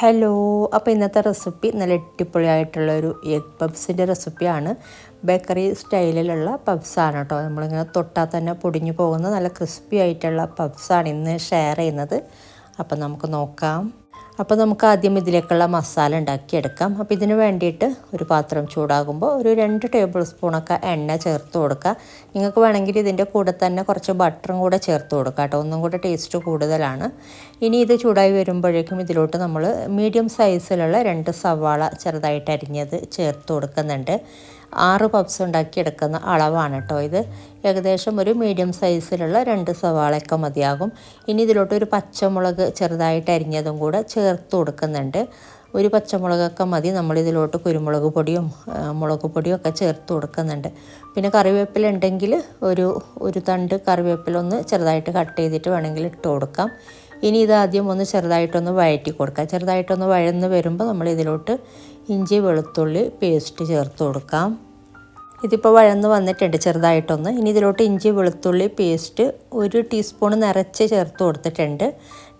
Hello അപ്പോൾ ഇന്നത്തെ recipe നല്ല അടിപൊളിയായിട്ടുള്ള ഒരു എഗ് പബ്സിന്റെ റെസിപ്പിയാണ്. ബേക്കറി സ്റ്റൈലിലുള്ള പബ്സാണ് കേട്ടോ. നമ്മളിങ്ങനെ തൊട്ടാൽ തന്നെ പൊടിഞ്ഞു പോകുന്ന നല്ല ക്രിസ്പി ആയിട്ടുള്ള പബ്സാണ് ഇന്ന് ഷെയർ ചെയ്യുന്നത്. അപ്പോൾ നമുക്ക് നോക്കാം. അപ്പോൾ നമുക്ക് ആദ്യം ഇതിലേക്കുള്ള മസാല ഉണ്ടാക്കിയെടുക്കാം. അപ്പോൾ ഇതിന് വേണ്ടിയിട്ട് ഒരു പാത്രം ചൂടാകുമ്പോൾ ഒരു രണ്ട് ടേബിൾ സ്പൂണൊക്കെ എണ്ണ ചേർത്ത് കൊടുക്കുക. നിങ്ങൾക്ക് വേണമെങ്കിൽ ഇതിന്റെ കൂടെ തന്നെ കുറച്ച് ബട്ടറും കൂടെ ചേർത്ത് കൊടുക്കുക കേട്ടോ. ഒന്നും കൂടെ ടേസ്റ്റ് കൂടുതലാണ്. ഇനി ഇത് ചൂടായി വരുമ്പോഴേക്കും ഇതിലോട്ട് നമ്മൾ മീഡിയം സൈസിലുള്ള രണ്ട് സവാള ചെറുതായിട്ട് അരിഞ്ഞത് ചേർത്ത് കൊടുക്കുന്നുണ്ട്. ആറ് പപ്സ് ഉണ്ടാക്കിയെടുക്കുന്ന അളവാണ് കേട്ടോ ഇത്. ഏകദേശം ഒരു മീഡിയം സൈസിലുള്ള രണ്ട് സവാളയൊക്കെ മതിയാകും. ഇനി ഇതിലോട്ട് ഒരു പച്ചമുളക് ചെറുതായിട്ട് അരിഞ്ഞതും കൂടെ ചേർത്ത് കൊടുക്കുന്നുണ്ട്. ഒരു പച്ചമുളകൊക്കെ മതി. നമ്മളിതിലോട്ട് കുരുമുളക് പൊടിയും മുളക് പൊടിയും ഒക്കെ ചേർത്ത് കൊടുക്കുന്നുണ്ട്. പിന്നെ കറിവേപ്പില ഉണ്ടെങ്കിൽ ഒരു ഒരു തണ്ട് കറിവേപ്പില ഒന്ന് ചെറുതായിട്ട് കട്ട് ചെയ്തിട്ട് വേണമെങ്കിൽ ഇട്ട് കൊടുക്കാം. ഇനി ഇതാദ്യം ഒന്ന് ചെറുതായിട്ടൊന്ന് വഴറ്റി കൊടുക്കാം. ചെറുതായിട്ടൊന്ന് വഴന്ന് വരുമ്പോൾ നമ്മൾ ഇതിലോട്ട് ഇഞ്ചി വെളുത്തുള്ളി പേസ്റ്റ് ചേർത്ത് കൊടുക്കാം. ഇതിപ്പോൾ വഴന്ന് വന്നിട്ടുണ്ട് ചെറുതായിട്ടൊന്ന്. ഇനി ഇതിലോട്ട് ഇഞ്ചി വെളുത്തുള്ളി പേസ്റ്റ് ഒരു ടീസ്പൂൺ നിറച്ച് ചേർത്ത് കൊടുത്തിട്ടുണ്ട്.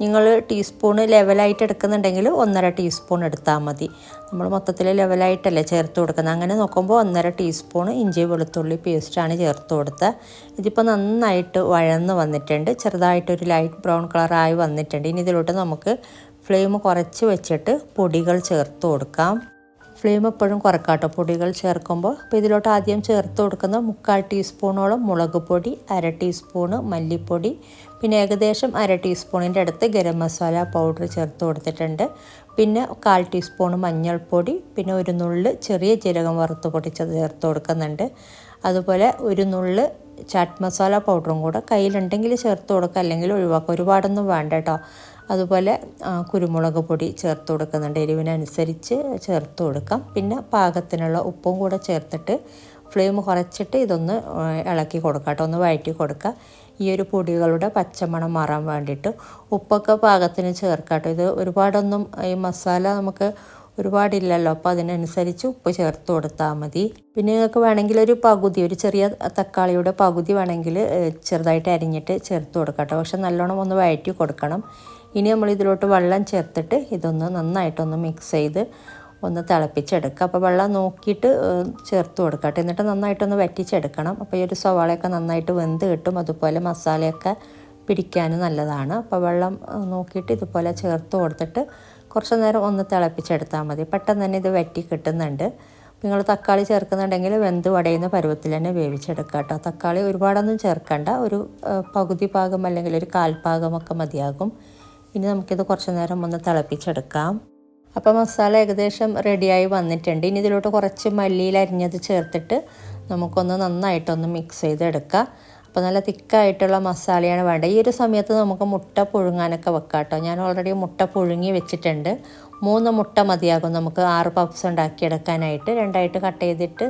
നിങ്ങൾ ടീസ്പൂൺ ലെവലായിട്ട് എടുക്കുന്നുണ്ടെങ്കിൽ ഒന്നര ടീസ്പൂൺ എടുത്താൽ മതി. നമ്മൾ മൊത്തത്തിൽ ലെവലായിട്ടല്ലേ ചേർത്ത് കൊടുക്കുന്നത്. അങ്ങനെ നോക്കുമ്പോൾ ഒന്നര ടീസ്പൂൺ ഇഞ്ചി വെളുത്തുള്ളി പേസ്റ്റാണ് ചേർത്ത് കൊടുത്തത്. ഇതിപ്പോൾ നന്നായിട്ട് വഴന്ന് വന്നിട്ടുണ്ട്. ചെറുതായിട്ടൊരു ലൈറ്റ് ബ്രൗൺ കളറായി വന്നിട്ടുണ്ട്. ഇനി ഇതിലോട്ട് നമുക്ക് ഫ്ലെയിം കുറച്ച് വെച്ചിട്ട് പൊടികൾ ചേർത്ത് കൊടുക്കാം. ഫ്ലെയിം എപ്പോഴും കുറക്കാട്ടോ. പൊടികൾ ചേർക്കുമ്പോൾ അപ്പോൾ ഇതിലോട്ട് ആദ്യം ചേർത്ത് കൊടുക്കുന്ന മുക്കാൽ ടീസ്പൂണോളം മുളക് പൊടി അര ടീസ്പൂണ് മല്ലിപ്പൊടി പിന്നെ ഏകദേശം അര ടീസ്പൂണിന്റെ അടുത്ത് ഗരം മസാല പൗഡർ ചേർത്ത് കൊടുത്തിട്ടുണ്ട്. പിന്നെ കാൽ ടീസ്പൂൺ മഞ്ഞൾപ്പൊടി പിന്നെ ഒരു നുള്ള് ചെറിയ ജീരകം വറുത്ത് പൊടിച്ചത് ചേർത്ത് കൊടുക്കുന്നുണ്ട്. അതുപോലെ ഒരു നുള്ള് ചാറ്റ് മസാല പൗഡറും കൂടെ കയ്യിലുണ്ടെങ്കിൽ ചേർത്ത് കൊടുക്കുക അല്ലെങ്കിൽ ഒഴിവാക്കുക. ഒരുപാടൊന്നും വേണ്ട കേട്ടോ. അതുപോലെ കുരുമുളക് പൊടി ചേർത്ത് കൊടുക്കുന്നുണ്ട്. എരിവിനനുസരിച്ച് ചേർത്ത് കൊടുക്കാം. പിന്നെ പാകത്തിനുള്ള ഉപ്പും കൂടെ ചേർത്തിട്ട് ഫ്ലെയിം കുറച്ചിട്ട് ഇതൊന്ന് ഇളക്കി കൊടുക്കാം കേട്ടോ. ഒന്ന് വഴറ്റി കൊടുക്കുക ഈ ഒരു പൊടികളുടെ പച്ചമണം മാറാൻ വേണ്ടിയിട്ട് ഉപ്പൊക്കെ പാകത്തിന് ചേർക്കാം കേട്ടോ. ഇത് ഒരുപാടൊന്നും ഈ മസാല നമുക്ക് ഒരുപാടില്ലല്ലോ. അപ്പോൾ അതിനനുസരിച്ച് ഉപ്പ് ചേർത്ത് കൊടുത്താൽ മതി. പിന്നെ നിങ്ങൾക്ക് വേണമെങ്കിൽ ഒരു പകുതി ഒരു ചെറിയ തക്കാളിയുടെ പകുതി വേണമെങ്കിൽ ചെറുതായിട്ട് അരിഞ്ഞിട്ട് ചേർത്ത് കൊടുക്കാം കേട്ടോ. പക്ഷെ നല്ലോണം ഒന്ന് വഴറ്റി കൊടുക്കണം. ഇനി നമ്മൾ ഇതിലോട്ട് വെള്ളം ചേർത്തിട്ട് ഇതൊന്ന് നന്നായിട്ടൊന്ന് മിക്സ് ചെയ്ത് ഒന്ന് തിളപ്പിച്ചെടുക്കുക. അപ്പോൾ വെള്ളം നോക്കിയിട്ട് ചേർത്ത് കൊടുക്കട്ടെ എന്നിട്ട് നന്നായിട്ടൊന്ന് വറ്റിച്ചെടുക്കണം. അപ്പോൾ ഈ ഒരു സവാളയൊക്കെ നന്നായിട്ട് വെന്ത് കിട്ടും. അതുപോലെ മസാലയൊക്കെ പിടിക്കാനും നല്ലതാണ്. അപ്പോൾ വെള്ളം നോക്കിയിട്ട് ഇതുപോലെ ചേർത്ത് കൊടുത്തിട്ട് കുറച്ച് നേരം ഒന്ന് തിളപ്പിച്ചെടുത്താൽ മതി. പെട്ടെന്ന് തന്നെ ഇത് വറ്റി കിട്ടുന്നുണ്ട്. നിങ്ങൾ തക്കാളി ചേർക്കുന്നുണ്ടെങ്കിൽ വെന്ത് വടയുന്ന പരുവത്തിൽ തന്നെ വേവിച്ചെടുക്കുക കേട്ടോ. തക്കാളി ഒരുപാടൊന്നും ചേർക്കണ്ട. ഒരു പകുതി ഭാഗം അല്ലെങ്കിൽ ഒരു കാൽപാകമൊക്കെ മതിയാകും. ഇനി നമുക്കിത് കുറച്ച് നേരം ഒന്ന് തിളപ്പിച്ചെടുക്കാം. അപ്പോൾ മസാല ഏകദേശം റെഡിയായി വന്നിട്ടുണ്ട്. ഇനി ഇതിലോട്ട് കുറച്ച് മല്ലിയിൽ അരിഞ്ഞത് ചേർത്തിട്ട് നമുക്കൊന്ന് നന്നായിട്ടൊന്ന് മിക്സ് ചെയ്തെടുക്കാം. അപ്പോൾ നല്ല തിക്കായിട്ടുള്ള മസാലയാണ് വേണ്ടത്. ഈ ഒരു സമയത്ത് നമുക്ക് മുട്ട പുഴുങ്ങാനൊക്കെ വെക്കാം കേട്ടോ. ഞാൻ ഓൾറെഡി മുട്ട പുഴുങ്ങി വെച്ചിട്ടുണ്ട്. മൂന്ന് മുട്ട മതിയാകും നമുക്ക് ആറ് പപ്സ് ഉണ്ടാക്കിയെടുക്കാനായിട്ട്. രണ്ടായിട്ട് കട്ട് ചെയ്തിട്ട്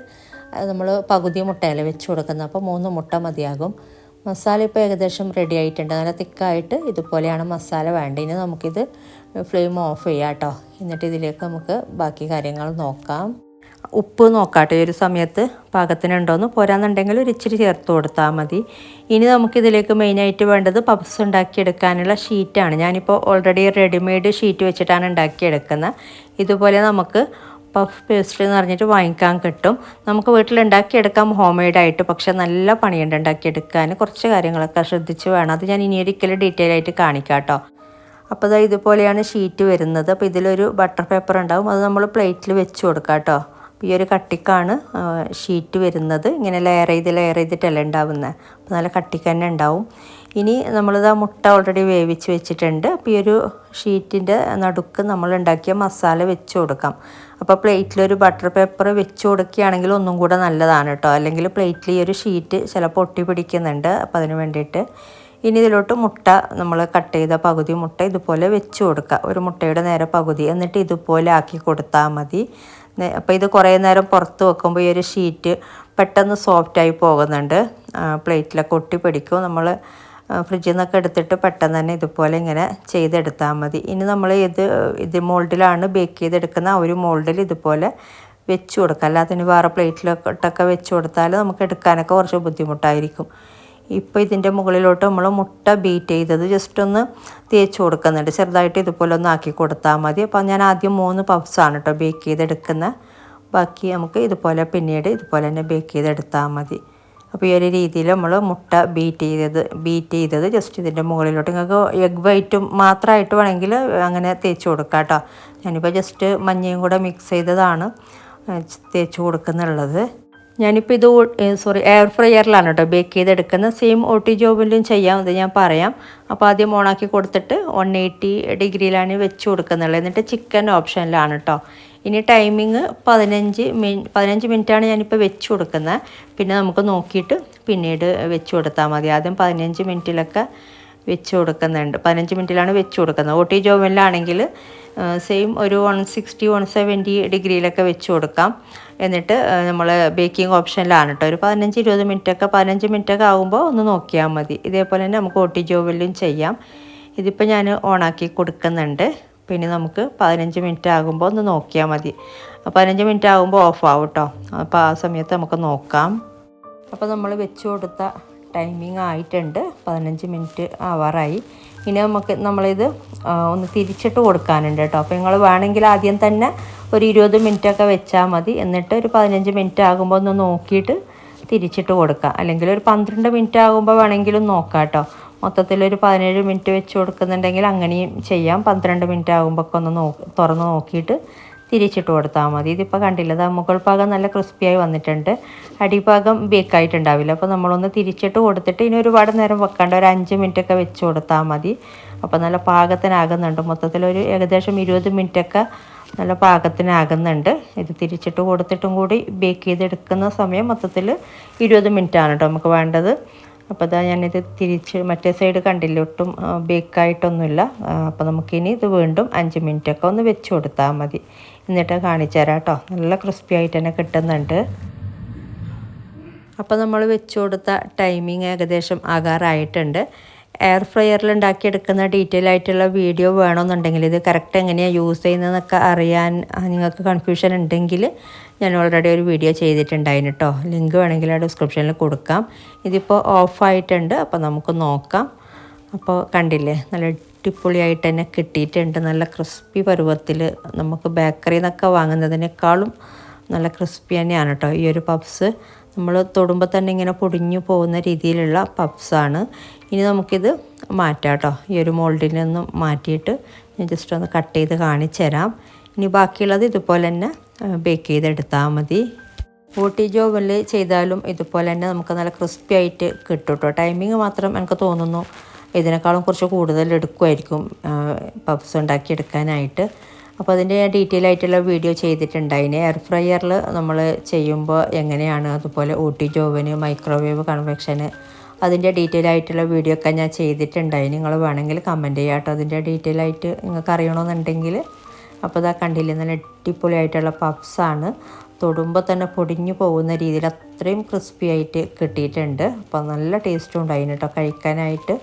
നമ്മൾ പകുതി മുട്ടയല്ലേ വെച്ച് കൊടുക്കുന്നത്. അപ്പോൾ മൂന്ന് മുട്ട മതിയാകും. മസാല ഇപ്പോൾ ഏകദേശം റെഡി ആയിട്ടുണ്ട്. നല്ല തിക്കായിട്ട് ഇതുപോലെയാണ് മസാല വേണ്ടത്. ഇനി നമുക്കിത് ഫ്ലെയിം ഓഫ് ചെയ്യാം കേട്ടോ എന്നിട്ട് ഇതിലേക്ക് നമുക്ക് ബാക്കി കാര്യങ്ങൾ നോക്കാം. ഉപ്പ് നോക്കാട്ടെ. ഒരു സമയത്ത് പാകത്തിനുണ്ടോയെന്ന് പോരാന്നുണ്ടെങ്കിൽ ഒരു ഇച്ചിരി ചേർത്ത് കൊടുത്താൽ മതി. ഇനി നമുക്കിതിലേക്ക് മെയിനായിട്ട് വേണ്ടത് പപ്സ് ഉണ്ടാക്കിയെടുക്കാനുള്ള ഷീറ്റാണ് ഞാനിപ്പോൾ ഓൾറെഡി റെഡിമെയ്ഡ് ഷീറ്റ് വെച്ചിട്ടാണ് ഉണ്ടാക്കിയെടുക്കുന്നത്. ഇതുപോലെ നമുക്ക് പഫ് പേസ്ട്രി എന്ന് പറഞ്ഞിട്ട് വാങ്ങിക്കാൻ കിട്ടും. നമുക്ക് വീട്ടിൽ ഉണ്ടാക്കിയെടുക്കാം ഹോം മെയ്ഡായിട്ട് പക്ഷെ നല്ല പണിയുണ്ട് ഉണ്ടാക്കിയെടുക്കാൻ. കുറച്ച് കാര്യങ്ങളൊക്കെ ശ്രദ്ധിച്ച് വേണം. അത് ഞാൻ ഇനി ഒരിക്കലും ഡീറ്റെയിൽ ആയിട്ട് കാണിക്കാം കേട്ടോ അപ്പോൾ ഇതാ ഇതുപോലെയാണ് ഷീറ്റ് വരുന്നത്. അപ്പോൾ ഇതിലൊരു ബട്ടർ പേപ്പർ ഉണ്ടാവും. അത് നമ്മൾ പ്ലേറ്റിൽ വെച്ച് കൊടുക്കാം കേട്ടോ ഈ ഒരു കട്ടിക്കാണ് ഷീറ്റ് വരുന്നത്. ഇങ്ങനെ ലെയർ ചെയ്ത് ലെയർ ചെയ്തിട്ടല്ല ഉണ്ടാവുന്നത് അപ്പോൾ നല്ല കട്ടിക്ക് തന്നെ ഉണ്ടാവും. ഇനി നമ്മളിത് ആ മുട്ട ഓൾറെഡി വേവിച്ച് വെച്ചിട്ടുണ്ട്. അപ്പോൾ ഈ ഒരു ഷീറ്റിന്റെ നടുക്ക് നമ്മൾ ഉണ്ടാക്കിയ മസാല വെച്ച് കൊടുക്കാം. അപ്പോൾ പ്ലേറ്റിൽ ഒരു ബട്ടർ പേപ്പർ വെച്ച് കൊടുക്കുകയാണെങ്കിൽ ഒന്നും കൂടെ നല്ലതാണ് കേട്ടോ അല്ലെങ്കിൽ പ്ലേറ്റിൽ ഈ ഒരു ഷീറ്റ് ചിലപ്പോൾ ഒട്ടി പിടിക്കുന്നുണ്ട്. അപ്പോൾ അതിന് വേണ്ടിയിട്ട് ഇനി ഇതിലോട്ട് മുട്ട നമ്മൾ കട്ട് ചെയ്ത പകുതി മുട്ട ഇതുപോലെ വെച്ച് കൊടുക്കുക ഒരു മുട്ടയുടെ നേരെ പകുതി എന്നിട്ട് ഇതുപോലെ ആക്കി കൊടുത്താൽ മതി. അപ്പോൾ ഇത് കുറേ നേരം പുറത്ത് വെക്കുമ്പോൾ ഈ ഒരു ഷീറ്റ് പെട്ടെന്ന് സോഫ്റ്റായി പോകുന്നുണ്ട്. പ്ലേറ്റിലൊക്കെ ഒട്ടി പിടിക്കും. നമ്മൾ ഫ്രിഡ്ജിൽ നിന്നൊക്കെ എടുത്തിട്ട് പെട്ടെന്ന് തന്നെ ഇതുപോലെ ഇങ്ങനെ ചെയ്തെടുത്താൽ മതി. ഇനി നമ്മൾ ഇത് ഇത് മോൾഡിലാണ് ബേക്ക് ചെയ്തെടുക്കുന്ന ആ ഒരു മോൾഡിൽ ഇതുപോലെ വെച്ച് കൊടുക്കുക. അല്ലാതെ ഇനി വേറെ പ്ലേറ്റിലൊക്കെ വെച്ച് കൊടുത്താൽ നമുക്ക് എടുക്കാനൊക്കെ കുറച്ച് ബുദ്ധിമുട്ടായിരിക്കും. ഇപ്പോൾ ഇതിന്റെ മുകളിലോട്ട് നമ്മൾ മുട്ട ബീറ്റ് ചെയ്തത് ജസ്റ്റ് ഒന്ന് തേച്ച് കൊടുക്കുന്നുണ്ട്. ചെറുതായിട്ട് ഇതുപോലെ ഒന്ന് ആക്കി കൊടുത്താൽ മതി. അപ്പോൾ ഞാൻ ആദ്യം മൂന്ന് പഫ്സാണ് കേട്ടോ ബേക്ക് ചെയ്തെടുക്കുന്നത് ബാക്കി നമുക്ക് ഇതുപോലെ പിന്നീട് ഇതുപോലെ തന്നെ ബേക്ക് ചെയ്തെടുത്താൽ മതി. അപ്പോൾ ഈ ഒരു രീതിയിൽ നമ്മൾ മുട്ട ബീറ്റ് ചെയ്തത് ബീറ്റ് ചെയ്തത് ജസ്റ്റ് ഇതിന്റെ മുകളിലോട്ട്. നിങ്ങൾക്ക് എഗ് വൈറ്റും മാത്രമായിട്ട് വേണമെങ്കിൽ അങ്ങനെ തേച്ച് കൊടുക്കാം കേട്ടോ ഞാനിപ്പോൾ ജസ്റ്റ് മഞ്ഞയും കൂടെ മിക്സ് ചെയ്തതാണ് തേച്ച് കൊടുക്കുന്നുള്ളത്. ഞാനിപ്പോൾ ഇത് സോറി എയർ ഫ്രയറിലാണ് കേട്ടോ ബേക്ക് ചെയ്തെടുക്കുന്നത്. സെയിം ഒ ടി ജോബിലും ചെയ്യാം ഇത് ഞാൻ പറയാം. അപ്പോൾ ആദ്യം ഓണാക്കി കൊടുത്തിട്ട് വൺ എയ്റ്റി ഡിഗ്രിയിലാണ് വെച്ച് കൊടുക്കുന്നുള്ളത്. എന്നിട്ട് ചിക്കൻ ഓപ്ഷനിലാണ് കേട്ടോ ഇനി ടൈമിങ് പതിനഞ്ച് മിനി പതിനഞ്ച് മിനിറ്റാണ് ഞാനിപ്പോൾ വെച്ച് കൊടുക്കുന്നത് പിന്നെ നമുക്ക് നോക്കിയിട്ട് പിന്നീട് വെച്ച് കൊടുത്താൽ മതി. ആദ്യം പതിനഞ്ച് മിനിറ്റിലൊക്കെ വെച്ച് കൊടുക്കുന്നുണ്ട്. പതിനഞ്ച് മിനിറ്റിലാണ് വെച്ച് കൊടുക്കുന്നത്. ഒ ടി ജോവനിലാണെങ്കിൽ സെയിം ഒരു വൺ സിക്സ്റ്റി വൺ സെവന്റി ഡിഗ്രിയിലൊക്കെ വെച്ച് കൊടുക്കാം. എന്നിട്ട് നമ്മൾ ബേക്കിംഗ് ഓപ്ഷനിലാണ് കേട്ടോ ഒരു പതിനഞ്ച് ഇരുപത് മിനിറ്റൊക്കെ പതിനഞ്ച് മിനിറ്റൊക്കെ ആകുമ്പോൾ ഒന്ന് നോക്കിയാൽ മതി. ഇതേപോലെ തന്നെ നമുക്ക് ഒ ടി ജോവലിലും ചെയ്യാം. ഇതിപ്പോൾ ഞാൻ ഓണാക്കി കൊടുക്കുന്നുണ്ട്. പിന്നെ നമുക്ക് പതിനഞ്ച് മിനിറ്റ് ആകുമ്പോൾ ഒന്ന് നോക്കിയാൽ മതി. പതിനഞ്ച് മിനിറ്റ് ആകുമ്പോൾ ഓഫ് ആവും കേട്ടോ അപ്പോൾ ആ സമയത്ത് നമുക്ക് നോക്കാം. അപ്പോൾ നമ്മൾ വെച്ച് കൊടുത്ത ടൈമിംഗ് ആയിട്ടുണ്ട്. പതിനഞ്ച് മിനിറ്റ് ആവാറായി ഇനി നമുക്ക് നമ്മളിത് ഒന്ന് തിരിച്ചിട്ട് കൊടുക്കാനുണ്ട് കേട്ടോ അപ്പോൾ നിങ്ങൾ വേണമെങ്കിൽ ആദ്യം തന്നെ ഒരു ഇരുപത് മിനിറ്റൊക്കെ വെച്ചാൽ മതി. എന്നിട്ട് ഒരു പതിനഞ്ച് മിനിറ്റ് ആകുമ്പോൾ ഒന്ന് നോക്കിയിട്ട് തിരിച്ചിട്ട് കൊടുക്കുക അല്ലെങ്കിൽ ഒരു പന്ത്രണ്ട് മിനിറ്റ് ആകുമ്പോൾ വേണമെങ്കിലും നോക്കാം കേട്ടോ മൊത്തത്തിലൊരു പതിനേഴ് മിനിറ്റ് വെച്ച് കൊടുക്കുന്നുണ്ടെങ്കിൽ അങ്ങനെയും ചെയ്യാം. പന്ത്രണ്ട് മിനിറ്റ് ആകുമ്പോൾ ഒന്ന് നോക്കി തുറന്ന് നോക്കിയിട്ട് തിരിച്ചിട്ട് കൊടുത്താൽ മതി. ഇതിപ്പോൾ കണ്ടില്ല അത് മുകൾ ഭാഗം നല്ല ക്രിസ്പിയായി വന്നിട്ടുണ്ട്. അടിഭാഗം ബേക്കായിട്ടുണ്ടാവില്ല അപ്പോൾ നമ്മളൊന്ന് തിരിച്ചിട്ട് കൊടുത്തിട്ട് ഇനി ഒരുപാട് നേരം വെക്കേണ്ട ഒരു അഞ്ച് മിനിറ്റൊക്കെ വെച്ച് കൊടുത്താൽ മതി. അപ്പോൾ നല്ല പാകത്തിനാകുന്നുണ്ട്. മൊത്തത്തിലൊരു ഏകദേശം ഇരുപത് മിനിറ്റൊക്കെ നല്ല പാകത്തിനാകുന്നുണ്ട്. ഇത് തിരിച്ചിട്ട് കൊടുത്തിട്ടും കൂടി ബേക്ക് ചെയ്തെടുക്കുന്ന സമയം മൊത്തത്തിൽ ഇരുപത് മിനിറ്റാണ് കേട്ടോ നമുക്ക് വേണ്ടത്. അപ്പോൾ അതാ ഞാനിത് തിരിച്ച് മറ്റേ സൈഡ് കണ്ടില്ല ഒട്ടും ബേക്കായിട്ടൊന്നുമില്ല അപ്പോൾ നമുക്കിനി ഇത് വീണ്ടും അഞ്ച് മിനിറ്റൊക്കെ ഒന്ന് വെച്ച് കൊടുത്താൽ മതി. എന്നിട്ട് കാണിച്ചു തരാം കേട്ടോ നല്ല ക്രിസ്പി ആയിട്ട് തന്നെ കിട്ടുന്നുണ്ട്. അപ്പോൾ നമ്മൾ വെച്ച് കൊടുത്ത ടൈമിങ് ഏകദേശം ആകാറായിട്ടുണ്ട്. എയർ ഫ്രയറിൽ ഉണ്ടാക്കിയെടുക്കുന്ന ഡീറ്റെയിൽ ആയിട്ടുള്ള വീഡിയോ വേണമെന്നുണ്ടെങ്കിൽ ഇത് കറക്റ്റ് എങ്ങനെയാണ് യൂസ് ചെയ്യുന്നതെന്നൊക്കെ അറിയാൻ നിങ്ങൾക്ക് കൺഫ്യൂഷൻ ഉണ്ടെങ്കിൽ ഞാൻ ഓൾറെഡി ഒരു വീഡിയോ ചെയ്തിട്ടുണ്ടായിരുന്നു കേട്ടോ ലിങ്ക് വേണമെങ്കിൽ ആ ഡിസ്ക്രിപ്ഷനിൽ കൊടുക്കാം. ഇതിപ്പോൾ ഓഫായിട്ടുണ്ട് അപ്പോൾ നമുക്ക് നോക്കാം. അപ്പോൾ കണ്ടില്ലേ നല്ല അടിപൊളിയായിട്ട് തന്നെ കിട്ടിയിട്ടുണ്ട്. നല്ല ക്രിസ്പി പരുവത്തിൽ നമുക്ക് ബേക്കറിയിൽ നിന്നൊക്കെ വാങ്ങുന്നതിനേക്കാളും നല്ല ക്രിസ്പി തന്നെയാണ് കേട്ടോ ഈ ഒരു പപ്സ് നമ്മൾ തൊടുമ്പോൾ തന്നെ ഇങ്ങനെ പൊടിഞ്ഞു പോകുന്ന രീതിയിലുള്ള പപ്സാണ് ഇനി നമുക്കിത് മാറ്റാം കേട്ടോ. ഈ ഒരു മോൾഡിൽ നിന്നും മാറ്റിയിട്ട് ഞാൻ ജസ്റ്റ് ഒന്ന് കട്ട് ചെയ്ത് കാണിച്ചു തരാം. ഇനി ബാക്കിയുള്ളത് ഇതുപോലെ തന്നെ ബേക്ക് ചെയ്തെടുത്താൽ മതി. ഊട്ടി ജോബിൽ ചെയ്താലും ഇതുപോലെ തന്നെ നമുക്ക് നല്ല ക്രിസ്പി ആയിട്ട് കിട്ടും കേട്ടോ. ടൈമിങ് മാത്രം എനിക്ക് തോന്നുന്നു ഇതിനേക്കാളും കുറച്ച് കൂടുതൽ എടുക്കുമായിരിക്കും പപ്സ് ഉണ്ടാക്കിയെടുക്കാനായിട്ട് അപ്പോൾ അതിന്റെ ഞാൻ ഡീറ്റെയിൽ ആയിട്ടുള്ള വീഡിയോ ചെയ്തിട്ടുണ്ടായിന്. എയർ ഫ്രയറിൽ നമ്മൾ ചെയ്യുമ്പോൾ എങ്ങനെയാണ് അതുപോലെ ഊട്ടി ജോവന് മൈക്രോവേവ് കൺവെക്ഷന് അതിന്റെ ഡീറ്റെയിൽ ആയിട്ടുള്ള വീഡിയോ ഒക്കെ ഞാൻ ചെയ്തിട്ടുണ്ടായി നിങ്ങൾ വേണമെങ്കിൽ കമന്റ് ചെയ്യാം കേട്ടോ. അതിന്റെ ഡീറ്റെയിൽ ആയിട്ട് നിങ്ങൾക്ക് അറിയണമെന്നുണ്ടെങ്കിൽ. അപ്പോൾ ഇതാ കണ്ടില്ലേ നല്ല അടിപൊളിയായിട്ടുള്ള പഫ്സാണ് തൊടുമ്പോൾ തന്നെ പൊടിഞ്ഞു പോകുന്ന രീതിയിൽ അത്രയും ക്രിസ്പി ആയിട്ട് കിട്ടിയിട്ടുണ്ട്. അപ്പോൾ നല്ല ടേസ്റ്റും ഉണ്ടായി കേട്ടോ കഴിക്കാനായിട്ട്.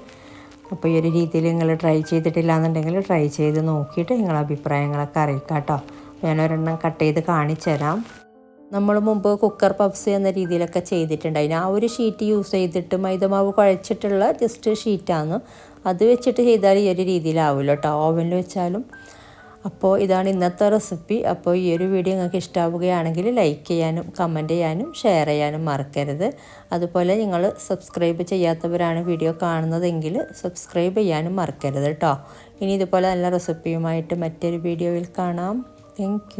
അപ്പോൾ ഈ ഒരു രീതിയിൽ നിങ്ങൾ ട്രൈ ചെയ്തിട്ടില്ല എന്നുണ്ടെങ്കിൽ ട്രൈ ചെയ്ത് നോക്കിയിട്ട് നിങ്ങളുടെ അഭിപ്രായങ്ങളൊക്കെ അറിയിക്കാം കേട്ടോ. ഞാനൊരെണ്ണം കട്ട് ചെയ്ത് കാണിച്ചു തരാം നമ്മൾ മുമ്പ് കുക്കർ പഫ്സ് എന്ന രീതിയിലൊക്കെ ചെയ്തിട്ടുണ്ടായിരുന്നു ആ ഒരു ഷീറ്റ് യൂസ് ചെയ്തിട്ട് മൈദമാവ് കുഴച്ചിട്ടുള്ള ജസ്റ്റ് ഷീറ്റാണ് അത് വെച്ചിട്ട് ചെയ്താൽ ഈ ഒരു രീതിയിലാവില്ല കേട്ടോ ഓവനിൽ വെച്ചാലും. അപ്പോൾ ഇതാണ് ഇന്നത്തെ റെസിപ്പി അപ്പോൾ ഈ ഒരു വീഡിയോ നിങ്ങൾക്ക് ഇഷ്ടമാവുകയാണെങ്കിൽ ലൈക്ക് ചെയ്യാനും കമന്റ് ചെയ്യാനും ഷെയർ ചെയ്യാനും മറക്കരുത്. അതുപോലെ നിങ്ങൾ സബ്സ്ക്രൈബ് ചെയ്യാത്തവരാണ് വീഡിയോ കാണുന്നതെങ്കിൽ സബ്സ്ക്രൈബ് ചെയ്യാനും മറക്കരുത് കേട്ടോ ഇനി ഇതുപോലെ നല്ല റെസിപ്പിയുമായിട്ട് മറ്റൊരു വീഡിയോയിൽ കാണാം. താങ്ക്